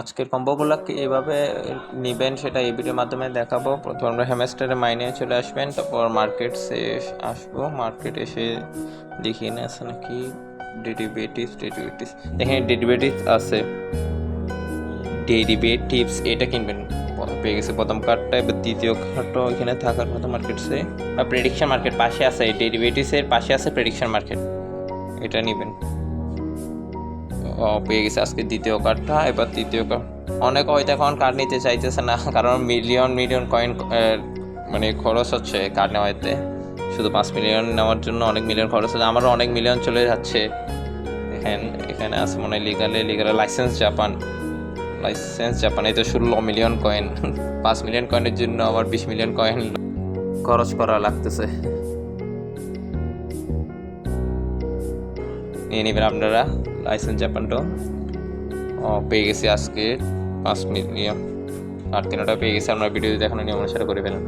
আজকের কম্বোগুলো এভাবে নেবেন সেটা এই ভিডিওর মাধ্যমে দেখাবো। প্রথম আমরা হ্যামস্টারে মাইনে চলে আসবেন, তারপর মার্কেট মার্কেটসে আসব। মার্কেট এসে দেখিয়ে নিয়ে আছে নাকি ডেরিভেটিভস ডেরিভেটিভস এখানে ডেরিভেটিভস আছে। ডেরিভেটিভস এটা কিনবেন। পেয়ে গেছে প্রথম কার্ডটা এবার দ্বিতীয় কার্ডটা এখানে থাকার কথা মার্কেটসে বা প্রেডিকশন মার্কেট পাশে আছে ডেরিভেটিভসের পাশে আছে প্রেডিকশন মার্কেট এটা নেবেন। পেয়ে গেছে আজকে দ্বিতীয় কার্ডটা, এবার তৃতীয় কার্ড। অনেক হয়তো এখন কার্ড নিতে চাইতেছে না, কারণ মিলিয়ন মিলিয়ন কয়েন মানে খরচ হচ্ছে কার্ড নেওয়াতে শুধু পাঁচ মিলিয়ন নেওয়ার জন্য অনেক মিলিয়ন খরচ হচ্ছে, আমারও অনেক মিলিয়ন চলে যাচ্ছে। এখানে এখানে আছে মনে হয় লিগালে লিগালে লাইসেন্স জাপান লাইসেন্স জাপান এই তো ষোলো মিলিয়ন কয়েন পাঁচ মিলিয়ন কয়েনের জন্য আবার বিশ মিলিয়ন কয়েন খরচ করা লাগতেছে। নিয়ে নেবেন আপনারা। লাইসেন্স জাপানটা পেয়ে গেছি আজকে। পাঁচ মিনিট নিয়ে। আর তিনটা পেয়ে গেছি। আপনার ভিডিও দেখানো নিয়ম অনুসারে করে ফেলেন